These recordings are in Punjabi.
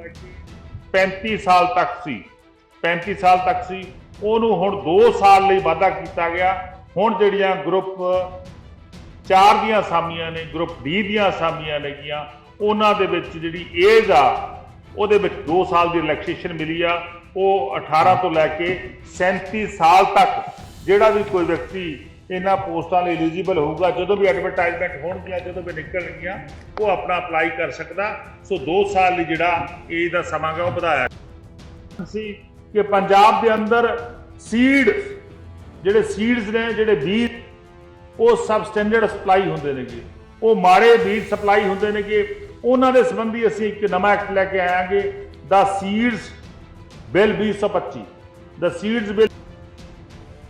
ਲੈ ਕੇ 35 ਸਾਲ ਤੱਕ ਸੀ। 35 ਸਾਲ ਤੱਕ ਸੀ। ਉਹਨੂੰ ਹੁਣ 2 ਸਾਲ ਲਈ ਵਾਧਾ ਕੀਤਾ ਗਿਆ। ਹੁਣ ਜਿਹੜੀਆਂ ਗਰੁੱਪ 4 ਦੀਆਂ ਅਸਾਮੀਆਂ ਨੇ ਗਰੁੱਪ ਡੀ ਦੀਆਂ ਅਸਾਮੀਆਂ ਨੇਗੀਆਂ, ਉਹਨਾਂ ਦੇ ਵਿੱਚ ਜਿਹੜੀ ਏਜ ਆ, ਉਹਦੇ ਵਿੱਚ 2 ਸਾਲ ਦੀ ਰਿਲੈਕਸੇਸ਼ਨ ਮਿਲੀ ਆ। ਉਹ 18 ਤੋਂ ਲੈ ਕੇ 37 ਸਾਲ ਤੱਕ ਜਿਹੜਾ ਵੀ ਕੋਈ ਵਿਅਕਤੀ ਇਹਨਾਂ ਪੋਸਟਾਂ ਲਈ ਐਲੀਜੀਬਲ ਹੋਊਗਾ, ਜਦੋਂ ਵੀ ਐਡਵਰਟਾਈਜ਼ਮੈਂਟ ਹੋਣਗੀਆਂ, ਜਦੋਂ ਵੀ ਨਿਕਲਣਗੀਆਂ, ਉਹ ਆਪਣਾ ਅਪਲਾਈ ਕਰ ਸਕਦਾ। ਸੋ 2 ਸਾਲ ਲਈ ਜਿਹੜਾ ਏਜ ਦਾ ਸਮਾਂ ਗਾ ਉਹ ਵਧਾਇਆ ਸੀ ਕਿ ਪੰਜਾਬ ਦੇ ਅੰਦਰ ਸੀਡ ਜਿਹੜੇ ਸੀਡਸ ਨੇ, ਜਿਹੜੇ ਬੀਜ, ਉਹ ਸਬ ਸਟੈਂਡਰਡ ਸਪਲਾਈ ਹੁੰਦੇ ਨੇਗੇ। ਉਹ ਮਾੜੇ ਬੀਜ ਸਪਲਾਈ ਹੁੰਦੇ ਨੇਗੇ। ਉਹਨਾਂ ਦੇ ਸੰਬੰਧੀ ਅਸੀਂ ਇੱਕ ਨਵਾਂ ਐਕਟ ਲੈ ਕੇ ਆਵਾਂਗੇ ਦਾ ਸੀਡਸ ਬਿੱਲ 2025 ਦਾ ਸੀਡਸ ਬਿੱਲ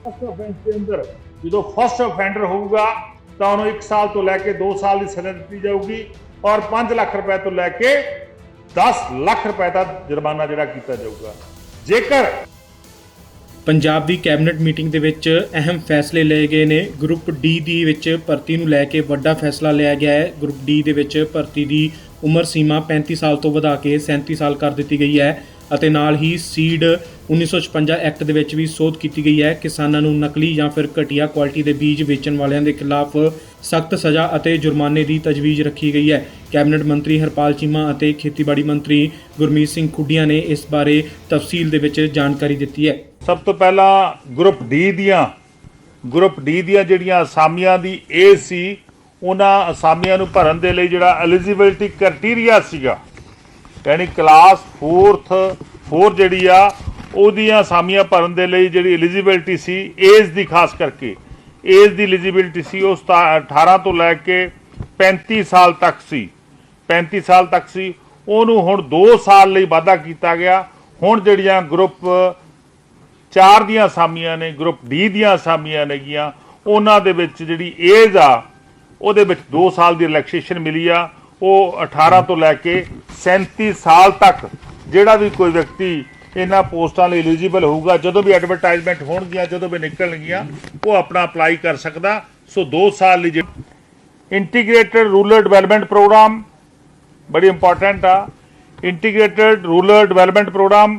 ਫਸਟ ਆਫੈਂਸ ਦੇ ਅੰਦਰ ਜਦੋਂ ਫਸਟ ਆਫੈਂਡਰ ਹੋਊਗਾ, ਤਾਂ ਉਹਨੂੰ 1 ਸਾਲ ਤੋਂ ਲੈ ਕੇ 2 ਸਾਲ ਦੀ ਸਜ਼ਾ ਦਿੱਤੀ ਜਾਊਗੀ ਔਰ 5 ਲੱਖ ਰੁਪਏ ਤੋਂ ਲੈ ਕੇ 10 ਲੱਖ ਰੁਪਏ ਦਾ ਜੁਰਮਾਨਾ ਜਿਹੜਾ ਕੀਤਾ ਜਾਊਗਾ। ਜੇਕਰ ਪੰਜਾਬ ਦੀ ਕੈਬਨਿਟ ਮੀਟਿੰਗ ਦੇ ਵਿੱਚ ਅਹਿਮ ਫੈਸਲੇ ਲਏ ਗਏ ਨੇ। ਗਰੁੱਪ ਡੀ ਦੀ ਵਿੱਚ ਭਰਤੀ ਨੂੰ ਲੈ ਕੇ ਵੱਡਾ ਫੈਸਲਾ ਲਿਆ ਗਿਆ ਹੈ। ਗਰੁੱਪ ਡੀ ਦੇ ਵਿੱਚ ਭਰਤੀ ਦੀ ਉਮਰ ਸੀਮਾ 35 ਸਾਲ ਤੋਂ ਵਧਾ ਕੇ 37 ਸਾਲ ਕਰ ਦਿੱਤੀ ਗਈ ਹੈ ਅਤੇ ਨਾਲ ਹੀ ਸੀਡ 1956 ਐਕਟ ਦੇ ਵਿੱਚ ਵੀ ਸੋਧ ਕੀਤੀ ਗਈ ਹੈ, ਕਿਸਾਨਾਂ ਨੂੰ ਨਕਲੀ ਜਾਂ ਫਿਰ ਘਟੀਆ ਕੁਆਲਿਟੀ ਦੇ ਬੀਜ ਵੇਚਣ ਵਾਲਿਆਂ ਦੇ ਖਿਲਾਫ ਸਖਤ ਸਜ਼ਾ ਅਤੇ ਜੁਰਮਾਨੇ ਦੀ ਤਜਵੀਜ਼ ਰੱਖੀ ਗਈ ਹੈ। ਕੈਬਨਿਟ ਮੰਤਰੀ ਹਰਪਾਲ ਚੀਮਾ ਅਤੇ ਖੇਤੀਬਾੜੀ ਮੰਤਰੀ ਗੁਰਮੀਤ ਸਿੰਘ ਖੁੱਡੀਆਂ ਨੇ ਇਸ ਬਾਰੇ ਤਫਸੀਲ ਦੇ ਵਿੱਚ ਜਾਣਕਾਰੀ ਦਿੱਤੀ ਹੈ। ਸਭ ਤੋਂ ਪਹਿਲਾਂ ਗਰੁੱਪ ਡੀ ਦੀਆਂ, ਗਰੁੱਪ ਡੀ ਦੀਆਂ ਜਿਹੜੀਆਂ ਅਸਾਮੀਆਂ ਦੀ ਏ ਸੀ, ਉਹਨਾਂ ਅਸਾਮੀਆਂ ਨੂੰ ਭਰਨ ਦੇ ਲਈ ਜਿਹੜਾ ਐਲੀਜੀਬਿਲਟੀ ਕ੍ਰਾਈਟੇਰੀਆ ਸੀਗਾ, ਯਾਨੀ ਕਲਾਸ 4th 4 ਜਿਹੜੀ ਆ ਉਹਦੀਆਂ ਅਸਾਮੀਆਂ ਭਰਨ ਦੇ ਲਈ ਜਿਹੜੀ ਐਲੀਜੀਬਿਲਟੀ ਸੀ ਏਜ ਦੀ ਖਾਸ ਕਰਕੇ ਏਜ ਦੀ ਐਲੀਜੀਬਿਲਟੀ ਸੀ, ਉਹ ਸਤਾ- 18 ਤੋਂ ਲੈ ਕੇ 35 ਸਾਲ ਤੱਕ ਸੀ। 35 ਸਾਲ ਤੱਕ ਸੀ। ਉਹਨੂੰ ਹੁਣ 2 ਸਾਲ ਲਈ ਵਾਧਾ ਕੀਤਾ ਗਿਆ। ਹੁਣ ਜਿਹੜੀਆਂ ਗਰੁੱਪ ਚਾਰ ਦੀਆਂ ਅਸਾਮੀਆਂ ਨੇ ਗਰੁੱਪ ਡੀ ਦੀਆਂ ਅਸਾਮੀਆਂ ਨੇਗੀਆਂ, ਉਹਨਾਂ ਦੇ ਵਿੱਚ ਜਿਹੜੀ ਏਜ ਆ, ਉਹਦੇ ਵਿੱਚ 2 ਸਾਲ ਦੀ ਰਿਲੈਕਸੇਸ਼ਨ ਮਿਲੀ ਆ। ਉਹ 18 ਤੋਂ ਲੈ ਕੇ 37 ਸਾਲ ਤੱਕ ਜਿਹੜਾ ਵੀ ਕੋਈ ਵਿਅਕਤੀ ਇਹਨਾਂ ਪੋਸਟਾਂ ਲਈ ਐਲੀਜੀਬਲ ਹੋਊਗਾ। ਜਦੋਂ ਵੀ ਐਡਵਰਟਾਈਜ਼ਮੈਂਟ ਹੋਣਗੀਆਂ, ਜਦੋਂ ਵੀ ਨਿਕਲਣਗੀਆਂ, ਉਹ ਆਪਣਾ ਅਪਲਾਈ ਕਰ ਸਕਦਾ। ਸੋ 2 ਸਾਲ ਲਈ ਇੰਟੀਗ੍ਰੇਟਡ ਰੂਰਲ ਡਿਵੈਲਪਮੈਂਟ ਪ੍ਰੋਗਰਾਮ ਬੜੀ ਇੰਪੋਰਟੈਂਟ ਆ। Integrated rural development programme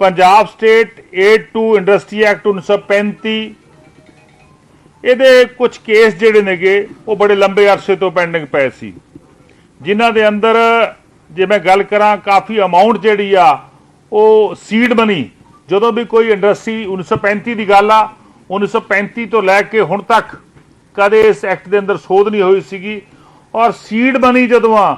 Punjab state aid to industry act 1935 ਇਹਦੇ ਕੁਝ ਕੇਸ ਜਿਹੜੇ ਨੇਗੇ, ਉਹ ਬੜੇ ਲੰਬੇ ਅਰਸੇ ਤੋਂ ਪੈਂਡਿੰਗ ਪਏ ਸੀ। ਜਿਨ੍ਹਾਂ ਦੇ ਅੰਦਰ ਜੇ ਮੈਂ ਗੱਲ ਕਰਾਂ, ਕਾਫੀ ਅਮਾਉਂਟ ਜਿਹੜੀ ਆ ਉਹ ਸੀਡ ਮਨੀ ਜਦੋਂ ਵੀ ਕੋਈ ਇੰਡਸਟਰੀ 1935 ਦੀ ਗੱਲ ਆ 1935 ਤੋਂ ਲੈ ਕੇ ਹੁਣ ਤੱਕ ਕਦੇ ਇਸ ਐਕਟ ਦੇ ਅੰਦਰ ਸੋਧ ਨਹੀਂ ਹੋਈ ਸੀਗੀ। ਔਰ ਸੀਡ ਮਨੀ ਜਦੋਂ ਆ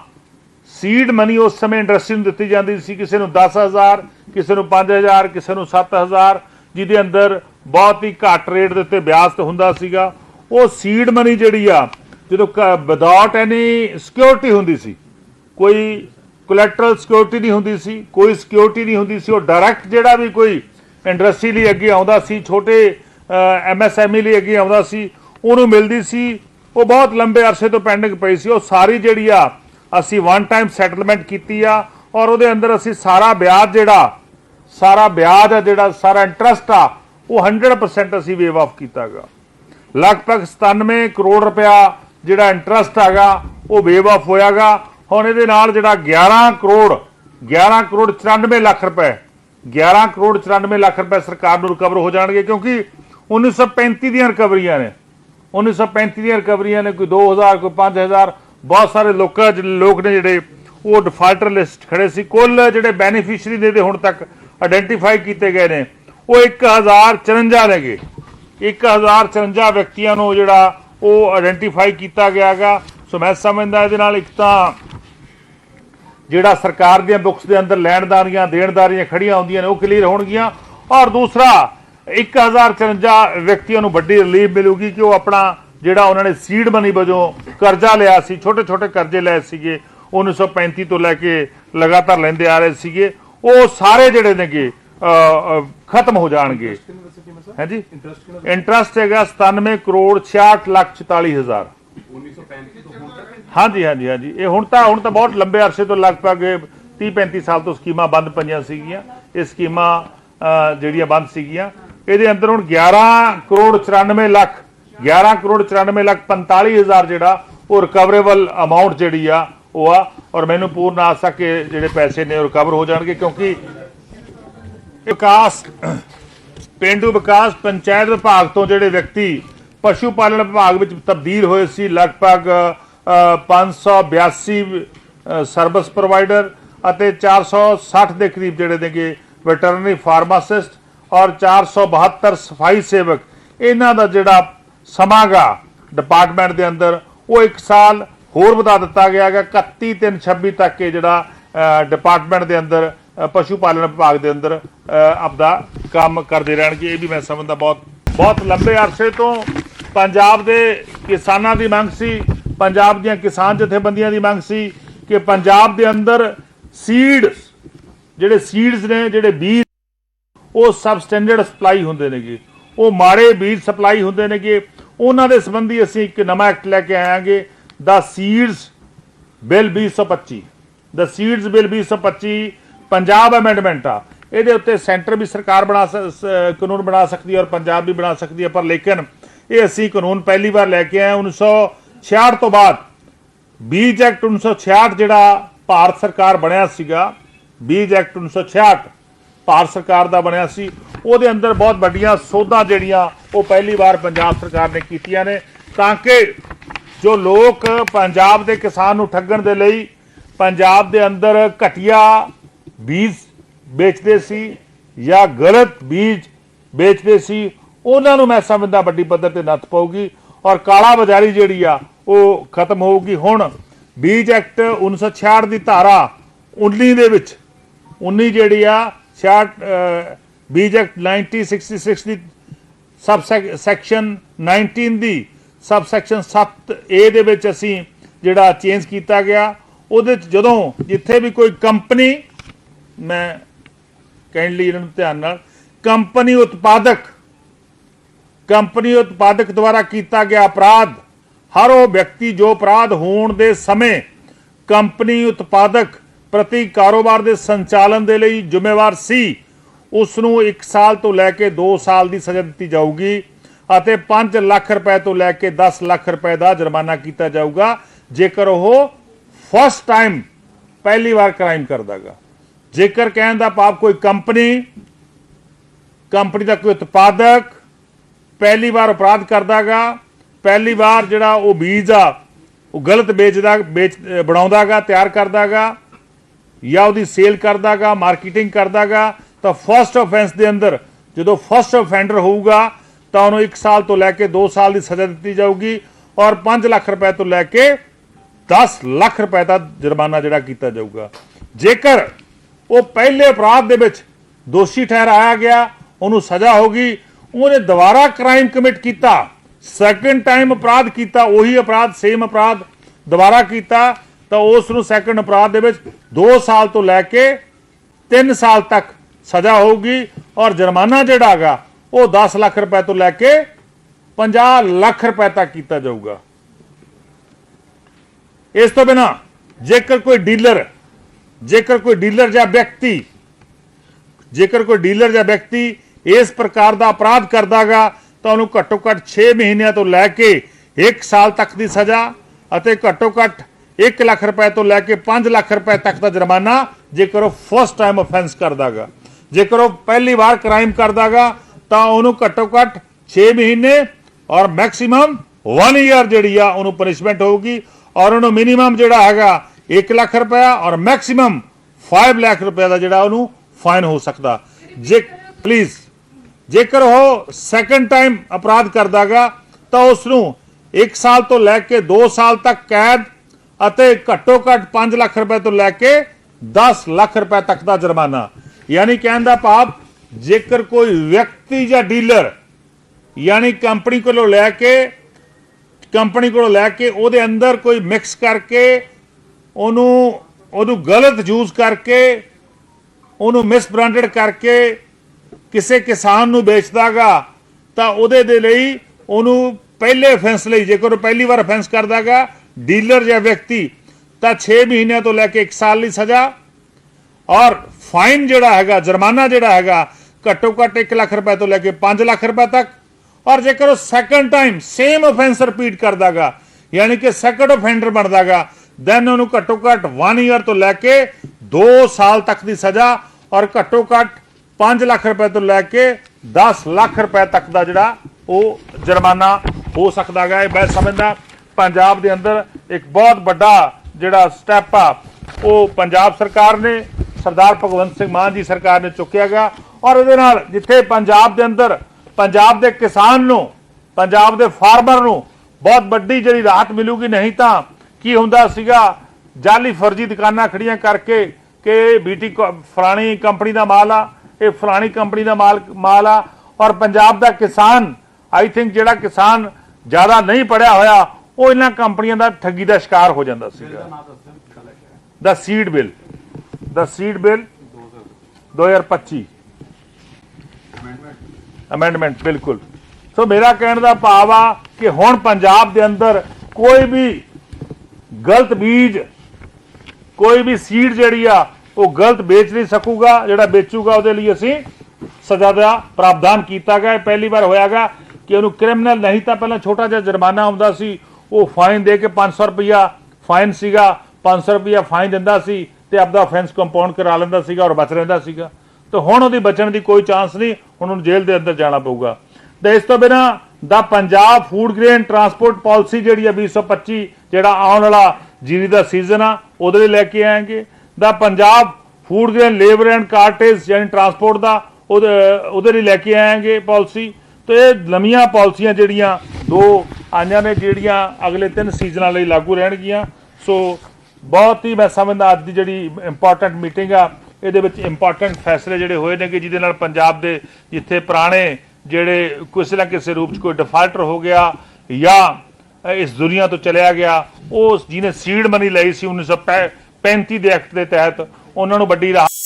ਸੀਡ ਮਨੀ ਉਸ ਸਮੇਂ ਇੰਡਸਟਰੀ ਨੂੰ ਦਿੱਤੀ ਜਾਂਦੀ ਸੀ। ਕਿਸੇ ਨੂੰ 10000 ਕਿਸੇ ਨੂੰ 5000 ਕਿਸੇ ਨੂੰ 7000 ਜਿਹਦੇ ਅੰਦਰ ਬਹੁਤ ਹੀ ਘੱਟ ਰੇਟ ਦੇ ਉੱਤੇ ਵਿਆਜ ਤੇ ਹੁੰਦਾ ਸੀਗਾ। ਉਹ ਸੀਡ ਮਨੀ ਜਿਹੜੀ ਆ, ਜਦੋਂ ਵਿਦਆਊਟ ਐਨੀ ਸਿਕਿਉਰਿਟੀ ਹੁੰਦੀ ਸੀ, ਕੋਈ ਕੋਲੈਟਰਲ ਸਿਕਿਉਰਿਟੀ ਨਹੀਂ ਹੁੰਦੀ ਸੀ, ਕੋਈ ਸਿਕਿਉਰਿਟੀ ਨਹੀਂ ਹੁੰਦੀ ਸੀ, ਉਹ ਡਾਇਰੈਕਟ ਜਿਹੜਾ ਵੀ ਕੋਈ ਇੰਡਸਟਰੀ ਲਈ ਅੱਗੇ ਆਉਂਦਾ ਸੀ, ਛੋਟੇ ਐਮਐਸਐਮਈ ਲਈ ਅੱਗੇ ਆਉਂਦਾ ਸੀ, ਉਹਨੂੰ ਮਿਲਦੀ ਸੀ, ਉਹ ਬਹੁਤ ਲੰਬੇ ਅਰਸੇ ਤੋਂ ਪੈਂਡਿੰਗ ਪਈ ਸੀ, ਉਹ ਸਾਰੀ ਜਿਹੜੀ ਆ, ਅਸੀਂ ਵਨ ਟਾਈਮ ਸੈਟਲਮੈਂਟ ਕੀਤੀ ਆ, ਔਰ ਉਹਦੇ ਅੰਦਰ ਅਸੀਂ ਸਾਰਾ ਵਿਆਜ ਜਿਹੜਾ, ਸਾਰਾ ਵਿਆਜ ਆ ਜਿਹੜਾ, ਸਾਰਾ ਇੰਟਰਸਟ ਆ, ਉਹ 100% ਅਸੀਂ ਵੇਵ ਆਫ ਕੀਤਾਗਾ ਲਗਭਗ 97 ਕਰੋੜ ਰੁਪਇਆ ਜਿਹੜਾ ਇੰਟਰਸਟ ਹੈਗਾ, ਉਹ ਵੇਵ ਆਫ ਹੋਇਆਗਾ ਹੁਣ ਇਹਦੇ ਨਾਲ ਜਿਹੜਾ 11 ਕਰੋੜ 11 ਕਰੋੜ 94 ਲੱਖ ਰੁਪਏ 11 ਕਰੋੜ 94 ਲੱਖ ਰੁਪਏ ਸਰਕਾਰ ਨੂੰ ਰਿਕਵਰ ਹੋ ਜਾਣਗੇ ਕਿਉਂਕਿ 1935 ਦੀਆਂ ਰਿਕਵਰੀਆਂ ਨੇ। 1935 ਦੀਆਂ ਰਿਕਵਰੀਆਂ ਨੇ, ਕੋਈ 2000 ਕੋਈ 5000 ਬਹੁਤ ਸਾਰੇ ਲੋਕਾਂ ਲੋਕ ਨੇ ਜਿਹੜੇ ਉਹ ਡਿਫਾਲਟਰ ਲਿਸਟ ਖੜੇ ਸੀ। ਕੁੱਲ ਜਿਹੜੇ ਬੈਨੀਫੀਸ਼ੀਅਰੀ ਨੇ ਦੇ ਹੁਣ ਤੱਕ ਆਇਡੈਂਟੀਫਾਈ ਕੀਤੇ ਗਏ ਨੇ, ਉਹ 1054 ਨੇਗੇ 1054 ਵਿਅਕਤੀਆਂ ਨੂੰ ਜਿਹੜਾ ਉਹ ਆਇਡੈਂਟੀਫਾਈ ਕੀਤਾ ਗਿਆਗਾ ਸੋ ਮੈਂ ਸਮਝਦਾ ਇਹਦੇ ਨਾਲ ਇੱਕ ਤਾਂ ਜਿਹੜਾ ਸਰਕਾਰ ਦੀਆਂ ਬੁੱਕਸ ਦੇ ਅੰਦਰ ਲੈਣਦਾਰੀਆਂ ਦੇਣਦਾਰੀਆਂ ਖੜੀਆਂ ਹੁੰਦੀਆਂ ਨੇ ਉਹ ਕਲੀਅਰ ਹੋਣਗੀਆਂ। ਔਰ ਦੂਸਰਾ 1054 ਵਿਅਕਤੀਆਂ ਨੂੰ ਵੱਡੀ ਰਿਲੀਫ ਮਿਲੂਗੀ ਕਿ ਉਹ ਆਪਣਾ ਜਿਹੜਾ ਉਹਨਾਂ ਨੇ ਸੀਡ ਮਨੀ ਵਜੋਂ ਕਰਜ਼ਾ ਲਿਆ ਸੀ ਛੋਟੇ ਛੋਟੇ ਕਰਜ਼ੇ ਲਏ ਸੀਗੇ 1935 ਤੋਂ ਲੈ ਕੇ ਲਗਾਤਾਰ ਲੈਂਦੇ ਆ ਰਹੇ ਸੀਗੇ। ਉਹ ਸਾਰੇ ਜਿਹੜੇ ਨੇਗੇ ਖਤਮ ਹੋ ਜਾਣਗੇ। ਹਾਂਜੀ? ਇੰਟਰਸਟ ਹੈਗਾ 97 ਕਰੋੜ 66 ਲੱਖ 44 ਹਜ਼ਾਰ। ਹਾਂਜੀ ਹਾਂਜੀ ਹਾਂਜੀ। ਇਹ ਹੁਣ ਤਾਂ ਹੁਣ ਤਾਂ ਬਹੁਤ ਲੰਬੇ ਅਰਸੇ ਤੋਂ ਲਗਭਗ 30 35 ਸਾਲ ਤੋਂ ਸਕੀਮਾਂ ਬੰਦ ਪਈਆਂ ਸੀਗੀਆਂ। ਇਹ ਸਕੀਮਾਂ ਜਿਹੜੀਆਂ ਬੰਦ ਸੀਗੀਆਂ। ਇਹਦੇ ਅੰਦਰ ਹੁਣ 11 ਕਰੋੜ 94 ਲੱਖ 11 ਕਰੋੜ 94 ਲੱਖ 45 ਹਜ਼ਾਰ ਜਿਹੜਾ ਉਹ ਰਿਕਵਰੇਬਲ ਅਮਾਉਂਟ ਜਿਹੜੀ ਆ, ਉਹ ਆ। ਔਰ ਮੈਨੂੰ ਪੂਰਨ ਆਸ ਹੈ ਕਿ ਜਿਹੜੇ ਪੈਸੇ ਨੇ ਉਹ ਰਿਕਵਰ ਹੋ ਜਾਣਗੇ, ਕਿਉਂਕਿ ਵਿਕਾਸ, ਪਿੰਡੂ ਵਿਕਾਸ ਪੰਚਾਇਤ ਵਿਭਾਗ ਤੋਂ ਜਿਹੜੇ ਵਿਅਕਤੀ ਪਸ਼ੂ ਪਾਲਣ ਵਿਭਾਗ ਵਿੱਚ ਤਬਦੀਲ ਹੋਏ ਸੀ ਲਗਭਗ ਅ, 582 ਅ, ਸਰਵਿਸ ਪ੍ਰੋਵਾਈਡਰ ਅਤੇ 460 ਦੇ ਕਰੀਬ ਜਿਹੜੇ ਨੇਗੇ ਵੈਟਰਨਰੀ ਫਾਰਮਾਸਿਸਟ ਔਰ 472 ਸਫ਼ਾਈ ਸੇਵਕ। ਇਹਨਾਂ ਦਾ ਜਿਹੜਾ ਸਮਾਗਾ ਡਿਪਾਰਟਮੈਂਟ ਦੇ ਅੰਦਰ ਉਹ ਇੱਕ ਸਾਲ ਹੋਰ ਵਧਾ ਦਿੱਤਾ ਗਿਆ ਹੈਗਾ। 31 3 26 ਤੱਕ ਇਹ ਜਿਹੜਾ ਡਿਪਾਰਟਮੈਂਟ ਦੇ ਅੰਦਰ ਪਸ਼ੂ ਪਾਲਣ ਵਿਭਾਗ ਦੇ ਅੰਦਰ ਆਪਦਾ ਕੰਮ ਕਰਦੇ ਰਹਿਣਗੇ। ਇਹ ਵੀ ਮੈਂ ਸਮਝਦਾ ਬਹੁਤ ਬਹੁਤ ਲੰਬੇ ਅਰਸੇ ਤੋਂ ਪੰਜਾਬ ਦੇ ਕਿਸਾਨਾਂ ਦੀ ਮੰਗ ਸੀ, ਪੰਜਾਬ ਦੀਆਂ ਕਿਸਾਨ ਜਥੇਬੰਦੀਆਂ ਦੀ ਮੰਗ ਸੀ ਕਿ ਪੰਜਾਬ ਦੇ ਅੰਦਰ ਸੀਡਸ ਜਿਹੜੇ ਸੀਡਸ ਨੇ, ਜਿਹੜੇ ਬੀਜ, ਉਹ ਸਬ ਸਟੈਂਡਰਡ ਸਪਲਾਈ ਹੁੰਦੇ ਨੇਗੇ। ਉਹ ਮਾੜੇ ਬੀਜ ਸਪਲਾਈ ਹੁੰਦੇ ਨੇਗੇ। ਉਹਨਾਂ ਦੇ ਸੰਬੰਧੀ ਅਸੀਂ ਇੱਕ ਨਵਾਂ ਐਕਟ ਲੈ ਕੇ ਆਵਾਂਗੇ the seeds bill 2025 the seeds bill 2025 Punjab amendment ਆ। ਇਹਦੇ ਉੱਤੇ ਸੈਂਟਰ ਵੀ ਸਰਕਾਰ ਬਣਾ ਸ- ਕਾਨੂੰਨ ਬਣਾ ਸਕਦੀ ਹੈ ਔਰ ਪੰਜਾਬ ਵੀ ਬਣਾ ਸਕਦੀ ਹੈ ਪਰ ਲੇਕਿਨ ਇਹ ਅਸੀਂ ਕਾਨੂੰਨ ਪਹਿਲੀ ਵਾਰ ਲੈ ਕੇ ਆਏ 1966 ਤੋਂ ਬਾਅਦ। ਬੀਜ ਐਕਟ 1966 ਜਿਹੜਾ ਭਾਰਤ ਸਰਕਾਰ ਬਣਿਆ ਸੀਗਾ, ਬੀਜ ਐਕਟ 1966 ਭਾਰਤ ਸਰਕਾਰ ਦਾ ਬਣਿਆ ਸੀ, ਉਹਦੇ ਅੰਦਰ ਬਹੁਤ ਵੱਡੀਆਂ ਸੋਧਾਂ ਜਿਹੜੀਆਂ ਉਹ ਪਹਿਲੀ ਵਾਰ ਪੰਜਾਬ ਸਰਕਾਰ ਨੇ ਕੀਤੀਆਂ ਨੇ, ਤਾਂ ਕਿ ਜੋ ਲੋਕ ਪੰਜਾਬ ਦੇ ਕਿਸਾਨ ਨੂੰ ਠੱਗਣ ਦੇ ਲਈ ਪੰਜਾਬ ਦੇ ਅੰਦਰ ਘਟੀਆ ਬੀਜ ਵੇਚਦੇ ਸੀ ਜਾਂ ਗਲਤ ਬੀਜ ਵੇਚਦੇ ਸੀ ਉਹਨਾਂ ਨੂੰ ਮੈਂ ਸਮਝਦਾ ਵੱਡੀ ਪੱਧਰ ਤੇ ਨੱਥ ਪਾਊਗੀ ਔਰ ਕਾਲਾ ਬਾਜ਼ਾਰੀ ਜਿਹੜੀ ਆ, ਉਹ ਖਤਮ ਹੋਊਗੀ ਹੁਣ। ਬੀਜ ਐਕਟ 1966 ਦੀ ਧਾਰਾ 19 ਦੇ ਵਿੱਚ 19 ਜਿਹੜੀ ਆ 66 ਬੀਜ ਐਕਟ 1966 ਦੀ ਸਬ ਸੈਕਸ਼ਨ 19 ਦੀ ਸਬ ਸੈਕਸ਼ਨ 7 ਏ ਦੇ ਵਿੱਚ ਅਸੀਂ ਜਿਹੜਾ ਚੇਂਜ ਕੀਤਾ ਗਿਆ, ਉਹਦੇ ਚ ਜਦੋਂ ਜਿੱਥੇ ਵੀ ਕੋਈ ਕੰਪਨੀ, ਮੈਂ ਕਾਈਂਡਲੀ ਇਹਨਾਂ ਨੂੰ ਧਿਆਨ ਨਾਲ, ਕੰਪਨੀ ਉਤਪਾਦਕ ਕੰਪਨੀ ਉਤਪਾਦਕ ਦੁਆਰਾ ਕੀਤਾ ਗਿਆ ਅਪਰਾਧ। ਹਰ ਉਹ ਵਿਅਕਤੀ ਜੋ ਅਪਰਾਧ ਹੋਣ ਦੇ ਸਮੇਂ ਕੰਪਨੀ ਉਤਪਾਦਕ ਪ੍ਰਤੀ ਕਾਰੋਬਾਰ ਦੇ ਸੰਚਾਲਨ ਦੇ ਲਈ ਜ਼ਿੰਮੇਵਾਰ ਸੀ, ਉਸ ਨੂੰ 1 ਸਾਲ ਤੋਂ ਲੈ ਕੇ 2 ਸਾਲ ਦੀ ਸਜ਼ਾ ਦਿੱਤੀ ਜਾਊਗੀ ਅਤੇ 5 ਲੱਖ ਰੁਪਏ ਤੋਂ ਲੈ ਕੇ 10 ਲੱਖ ਰੁਪਏ ਦਾ ਜੁਰਮਾਨਾ ਕੀਤਾ ਜਾਊਗਾ, ਜੇਕਰ ਉਹ ਫਸਟ ਟਾਈਮ ਪਹਿਲੀ ਵਾਰ ਕ੍ਰਾਈਮ ਕਰਦਾਗਾ। ਜੇਕਰ ਕਹਿਣ ਦਾ ਪਾਪ ਕੋਈ ਕੰਪਨੀ ਕੰਪਨੀ ਦਾ ਕੋਈ ਉਤਪਾਦਕ ਪਹਿਲੀ ਵਾਰ ਅਪਰਾਧ ਕਰਦਾਗਾ, ਪਹਿਲੀ ਵਾਰ ਜਿਹੜਾ ਉਹ ਬੀਜ ਆ, ਉਹ ਗਲਤ ਵੇਚਦਾ, ਵੇਚ, ਅਹ ਬਣਾਉਂਦਾਗਾ, ਤਿਆਰ ਕਰਦਾਗਾ, ਜਾਂ ਉਹਦੀ ਸੇਲ ਕਰਦਾਗਾ, ਮਾਰਕੀਟਿੰਗ ਕਰਦਾਗਾ, ਤਾਂ ਫਰਸਟ ਆਫੈਂਸ ਦੇ ਅੰਦਰ ਜਦੋਂ ਫਰਸਟ ਆਫੈਂਡਰ ਹੋਊਗਾ, ਤਾਂ ਉਹਨੂੰ 1 ਸਾਲ ਤੋਂ ਲੈ ਕੇ 2 ਸਾਲ ਦੀ ਸਜ਼ਾ ਦਿੱਤੀ ਜਾਊਗੀ ਔਰ 5 ਲੱਖ ਰੁਪਏ ਤੋਂ ਲੈ ਕੇ 10 ਲੱਖ ਰੁਪਏ ਦਾ ਜੁਰਮਾਨਾ ਜਿਹੜਾ ਕੀਤਾ ਜਾਊਗਾ। ਜੇਕਰ ਉਹ ਪਹਿਲੇ ਅਪਰਾਧ ਦੇ ਵਿੱਚ ਦੋਸ਼ੀ ਠਹਿਰਾਇਆ ਗਿਆ, ਉਹਨੂੰ ਸਜ਼ਾ ਹੋਗੀ ਉਹਨੇ ਦੁਬਾਰਾ ਕ੍ਰਾਈਮ ਕਮਿਟ ਕੀਤਾ ਸੈਕੰਡ ਟਾਈਮ ਅਪਰਾਧ ਕੀਤਾ, ਉਹੀ ਅਪਰਾਧ ਸੇਮ ਅਪਰਾਧ ਦੁਬਾਰਾ ਕੀਤਾ, ਤਾਂ ਉਸ ਨੂੰ ਸੈਕੰਡ ਅਪਰਾਧ ਦੇ ਵਿੱਚ 2 ਸਾਲ ਤੋਂ ਲੈ ਕੇ 3 ਸਾਲ ਤੱਕ ਸਜ਼ਾ ਹੋਊਗੀ ਔਰ ਜੁਰਮਾਨਾ ਜਿਹੜਾ ਹੈਗਾ, ਉਹ 10 ਲੱਖ ਰੁਪਏ ਤੋਂ ਲੈ ਕੇ 50 ਲੱਖ ਰੁਪਏ ਤੱਕ ਕੀਤਾ ਜਾਊਗਾ। ਇਸ ਤੋਂ ਬਿਨਾ ਜੇਕਰ ਕੋਈ ਡੀਲਰ, ਜੇਕਰ ਕੋਈ ਡੀਲਰ ਜਾਂ ਵਿਅਕਤੀ, ਜੇਕਰ ਕੋਈ ਡੀਲਰ ਜਾਂ ਵਿਅਕਤੀ ਇਸ ਪ੍ਰਕਾਰ ਦਾ ਅਪਰਾਧ ਕਰਦਾਗਾ, ਤਾਂ ਉਹਨੂੰ ਘੱਟੋ ਘੱਟ 6 ਮਹੀਨਿਆਂ ਤੋਂ ਲੈ ਕੇ 1 ਸਾਲ ਤੱਕ ਦੀ ਸਜ਼ਾ ਅਤੇ ਘੱਟੋ ਘੱਟ 1 ਲੱਖ ਰੁਪਏ ਤੋਂ ਲੈ ਕੇ 5 ਲੱਖ ਰੁਪਏ ਤੱਕ ਦਾ ਜੁਰਮਾਨਾ ਜੇਕਰ ਉਹ ਫਸਟ ਟਾਈਮ ਅਫੈਂਸ ਕਰਦਾਗਾ। ਜੇਕਰ ਉਹ ਪਹਿਲੀ ਵਾਰ ਕ੍ਰਾਈਮ ਕਰਦਾਗਾ, ਤਾਂ ਉਹਨੂੰ ਘੱਟੋ ਘੱਟ 6 ਮਹੀਨੇ ਔਰ ਮੈਕਸਿਮਮ 1 ਇਅਰ ਜਿਹੜੀ ਆ ਉਹਨੂੰ ਪਨਿਸ਼ਮੈਂਟ ਹੋਊਗੀ ਔਰ ਉਹਨੂੰ ਮਿਨੀਮਮ ਜਿਹੜਾ ਹੈਗਾ 1 ਲੱਖ ਰੁਪਇਆ ਔਰ ਮੈਕਸਿਮਮ 5 ਲੱਖ ਰੁਪਏ ਦਾ ਜਿਹੜਾ ਉਹਨੂੰ ਫਾਈਨ ਹੋ ਸਕਦਾ। ਜੇ ਪਲੀਜ਼ ਜੇਕਰ ਉਹ ਸੈਕੰਡ ਟਾਈਮ ਅਪਰਾਧ ਕਰਦਾਗਾ, ਤਾਂ ਉਸ ਨੂੰ 1 ਸਾਲ ਤੋਂ ਲੈ ਕੇ 2 ਸਾਲ ਤੱਕ ਕੈਦ ਅਤੇ ਘੱਟੋ ਘੱਟ 5 ਲੱਖ ਰੁਪਏ ਤੋਂ ਲੈ ਕੇ 10 ਲੱਖ ਰੁਪਏ ਤੱਕ ਦਾ ਜੁਰਮਾਨਾ। ਯਾਨੀ ਕਹਿਣ ਦਾ ਭਾਵ, ਜੇਕਰ ਕੋਈ ਵਿਅਕਤੀ ਜਾਂ ਡੀਲਰ, ਯਾਨੀ ਕੰਪਨੀ ਕੋਲੋਂ ਲੈ ਕੇ, ਕੰਪਨੀ ਕੋਲੋਂ ਲੈ ਕੇ ਉਹਦੇ ਅੰਦਰ ਕੋਈ ਮਿਕਸ ਕਰਕੇ, ਉਹਨੂੰ ਉਹਨੂੰ ਗਲਤ ਯੂਜ਼ ਕਰਕੇ, ਉਹਨੂੰ ਮਿਸਬ੍ਰਾਂਡਡ ਕਰਕੇ ਕਿਸੇ ਕਿਸਾਨ ਨੂੰ ਵੇਚਦਾਗਾ, ਤਾਂ ਉਹਦੇ ਦੇ ਲਈ ਉਹਨੂੰ ਪਹਿਲੇ ਅਫੈਂਸ ਲਈ, ਜੇਕਰ ਉਹ ਪਹਿਲੀ ਵਾਰ ਅਫੈਂਸ ਕਰਦਾਗਾ ਡੀਲਰ ਜਾਂ ਵਿਅਕਤੀ, ਤਾਂ 6 ਮਹੀਨਿਆਂ ਤੋਂ ਲੈ ਕੇ 1 ਸਾਲ ਦੀ ਸਜ਼ਾ। ਔਰ ਫਾਈਨ ਜਿਹੜਾ ਹੈਗਾ, ਜੁਰਮਾਨਾ ਜਿਹੜਾ ਹੈਗਾ, ਘੱਟੋ ਘੱਟ 1 ਲੱਖ ਰੁਪਏ ਤੋਂ ਲੈ ਕੇ 5 ਲੱਖ ਰੁਪਏ ਤੱਕ। ਔਰ ਜੇਕਰ ਉਹ second time same offence repeat ਕਰਦਾਗਾ, ਯਾਨੀ ਕਿ ਸੈਕੰਡ ਅਫੈਂਡਰ ਬਣਦਾਗਾ ਦੈਨ ਉਹਨੂੰ ਘੱਟੋ ਘੱਟ 1 ਇਅਰ ਤੋਂ ਲੈ ਕੇ 2 ਸਾਲ ਤੱਕ ਦੀ ਸਜ਼ਾ। ਔਰ ਘੱਟੋ ਘੱਟ 5 ਲੱਖ ਰੁਪਏ ਤੋਂ ਲੈ ਕੇ 10 ਲੱਖ ਰੁਪਏ ਤੱਕ ਦਾ ਜਿਹੜਾ ਉਹ ਜੁਰਮਾਨਾ ਹੋ ਸਕਦਾ ਹੈ ਮੈਂ ਸਮਝਦਾ ਪੰਜਾਬ ਦੇ ਅੰਦਰ ਇੱਕ ਬਹੁਤ ਵੱਡਾ ਜਿਹੜਾ ਸਟੈਪ ਆ, ਉਹ ਪੰਜਾਬ ਸਰਕਾਰ ਨੇ, ਸਰਦਾਰ ਭਗਵੰਤ ਸਿੰਘ ਮਾਨ ਜੀ ਸਰਕਾਰ ਨੇ ਚੁੱਕਿਆ ਗਿਆ ਔਰ ਇਹਦੇ ਨਾਲ ਜਿੱਥੇ ਪੰਜਾਬ ਦੇ ਅੰਦਰ, ਪੰਜਾਬ ਦੇ ਕਿਸਾਨ ਨੂੰ, ਪੰਜਾਬ ਦੇ ਫਾਰਮਰ ਨੂੰ ਬਹੁਤ ਵੱਡੀ ਜਿਹੜੀ ਰਾਹਤ ਮਿਲੂਗੀ, ਨਹੀਂ ਤਾਂ ਕੀ ਹੁੰਦਾ ਸੀਗਾ, ਜਾਲੀ ਫਰਜ਼ੀ ਦੁਕਾਨਾਂ ਖੜੀਆਂ ਕਰਕੇ ਕਿ ਬੀਟੀ ਫਲਾਣੀ ਕੰਪਨੀ ਦਾ ਮਾਲ ਆ ਇਹ ਫਲਾਣੀ ਕੰਪਨੀ ਦਾ ਮਾਲ ਮਾਲ ਆ ਔਰ ਪੰਜਾਬ ਦਾ ਕਿਸਾਨ ਆਈ ਥਿੰਕ ਜਿਹੜਾ ਕਿਸਾਨ ਜ਼ਿਆਦਾ ਨਹੀਂ ਪੜਿਆ ਹੋਇਆ ਉਹ ਇਹਨਾਂ ਕੰਪਨੀਆਂ ਦਾ ਠੱਗੀ ਦਾ ਸ਼ਿਕਾਰ ਹੋ ਜਾਂਦਾ ਸੀਗਾ। The seed bill the seed bill 2025 amendment ਬਿਲਕੁਲ। ਸੋ ਮੇਰਾ ਕਹਿਣ ਦਾ ਭਾਵ ਆ ਕਿ ਹੁਣ ਪੰਜਾਬ ਦੇ ਅੰਦਰ ਕੋਈ ਵੀ ਗਲਤ ਬੀਜ ਕੋਈ ਵੀ ਸੀਡ ਜਿਹੜੀ ਆ ਉਹ ਗਲਤ ਵੇਚ ਨਹੀਂ ਸਕੂਗਾ, ਜਿਹੜਾ ਵੇਚੂਗਾ ਉਹਦੇ ਲਈ ਅਸੀਂ ਸਜ਼ਾ ਦਾ ਪ੍ਰਾਵਧਾਨ ਕੀਤਾ ਗਿਆ। ਇਹ ਪਹਿਲੀ ਵਾਰ ਹੋਇਆਗਾ ਕਿ ਉਹਨੂੰ ਕ੍ਰਿਮੀਨਲ ਨਹੀਂ ਤਾਂ ਪਹਿਲਾਂ ਛੋਟਾ ਜਿਹਾ ਜੁਰਮਾਨਾ ਹੁੰਦਾ ਸੀ, ਉਹ ਫਾਈਨ ਦੇ ਕੇ 500 ਰੁਪਇਆ ਫਾਈਨ ਸੀਗਾ 500 ਰੁਪਇਆ ਫਾਈਨ ਦਿੰਦਾ ਸੀ ਤੇ ਆਪਦਾ ਆਫੈਂਸ ਕੰਪਾਊਂਡ ਕਰਾ ਲੈਂਦਾ ਸੀਗਾ ਔਰ ਬਚ ਰਹਿੰਦਾ ਸੀਗਾ। ਤੇ ਹੁਣ ਉਹਦੀ ਬਚਣ ਦੀ ਕੋਈ ਚਾਂਸ ਨਹੀਂ, ਹੁਣ ਉਹਨੂੰ ਜੇਲ੍ਹ ਦੇ ਅੰਦਰ ਜਾਣਾ ਪਊਗਾ। ਤੇ ਇਸ ਤੋਂ ਬਿਨਾ the Punjab food grain transport policy ਜਿਹੜੀ ਆ 2025 ਜਿਹੜਾ ਆਉਣ ਵਾਲਾ ਜੀਰੀ ਦਾ ਸੀਜ਼ਨ ਆ, ਉਹਦੇ ਲਈ ਲੈ ਕੇ ਆਏਗੇ। The Punjab food grain labour and cartage ਯਾਨੀ ਟਰਾਂਸਪੋਰਟ ਦਾ ਉਹਦੇ ਉਹਦੇ ਲਈ ਲੈ ਕੇ ਆਏਗੇ ਪਾਲਿਸੀ। ਤੇ ਇਹ ਨਵੀਆਂ ਪਾਲਿਸੀਆਂ ਜਿਹੜੀਆਂ ਦੋ ਆਈਆਂ ਨੇ, ਜਿਹੜੀਆਂ ਅਗਲੇ ਤਿੰਨ ਸੀਜ਼ਨਾਂ ਲਈ ਲਾਗੂ ਰਹਿਣਗੀਆਂ। ਸੋ ਬਹੁਤ ਹੀ ਮੈਂ ਸਮਝਦਾ ਅੱਜ ਦੀ ਜਿਹੜੀ ਇੰਪੋਰਟੈਂਟ ਮੀਟਿੰਗ ਆ, ਇਹਦੇ ਵਿੱਚ ਇੰਪੋਰਟੈਂਟ ਫੈਸਲੇ ਜਿਹੜੇ ਹੋਏ ਨੇ ਕਿ ਜਿਹਦੇ ਨਾਲ ਪੰਜਾਬ ਦੇ ਜਿੱਥੇ ਪੁਰਾਣੇ ਜਿਹੜੇ ਕਿਸੇ ਨਾ ਕਿਸੇ ਰੂਪ 'ਚ ਕੋਈ ਡਿਫਾਲਟਰ ਹੋ ਗਿਆ ਜਾਂ ਇਸ ਦੁਨੀਆ ਤੋਂ ਚਲਿਆ ਗਿਆ, ਉਸ ਜਿਹਨੇ ਸੀਡ ਮਨੀ ਲਈ ਸੀ 1935 ਦੇ ਐਕਟ ਦੇ ਤਹਿਤ ਉਹਨਾਂ ਨੂੰ ਵੱਡੀ ਰਾਹਤ